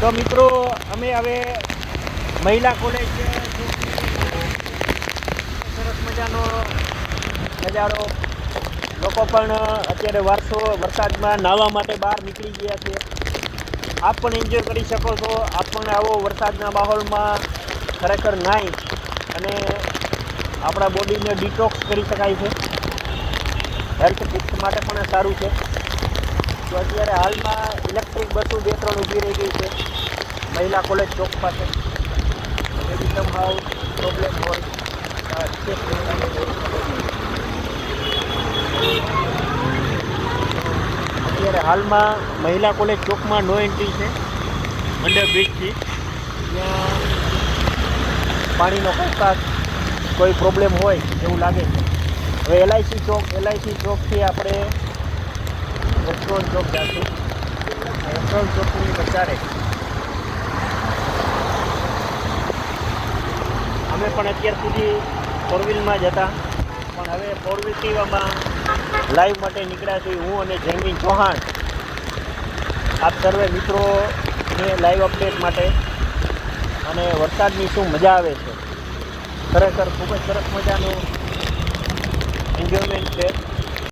તો મિત્રો, અમે હવે મહિલા કોલેજ સરસ મજાનો નજારો. લોકો પણ અત્યારે વારસો, વરસાદમાં નાહવા માટે બહાર નીકળી ગયા છે. આપ પણ એન્જોય કરી શકો છો. આપ પણ આવો વરસાદના માહોલમાં ખરેખર નાહી અને આપણા બોડીને ડિટોક્સ કરી શકાય છે. હેલ્થ ટિપ્સ માટે પણ સારું છે. તો અત્યારે હાલમાં ઇલેક્ટ્રિક બસો બે ત્રણ ઊભી રહી ગઈ મહિલા કોલેજ ચોક પાસે. એવી સંભાવ પ્રોબ્લેમ હોય. અત્યારે હાલમાં મહિલા કોલેજ ચોકમાં નો એન્ટ્રી છે. અંડર બ્રિજથી ત્યાં પાણીનો કંઈક કોઈ પ્રોબ્લેમ હોય એવું લાગે છે. હવે એલઆઈસી ચોક એલઆઈસી ચોકથી આપણે રેસ્ટોરન્ટ ચોક જશું. રેસ્ટોરન્ટ ચોકની બજારે અમે પણ અત્યાર સુધી ફોર વ્હીલમાં જ હતા. પણ હવે ફોર વ્હીલ સેવામાં લાઈવ માટે નીકળ્યા છીએ હું અને જૈમિન ચૌહાણ. આપ સર્વે મિત્રોને લાઈવ અપડેટ માટે. અને વરસાદની શું મજા આવે છે? ખરેખર ખૂબ જ સરસ મજાનું એન્જોયમેન્ટ છે.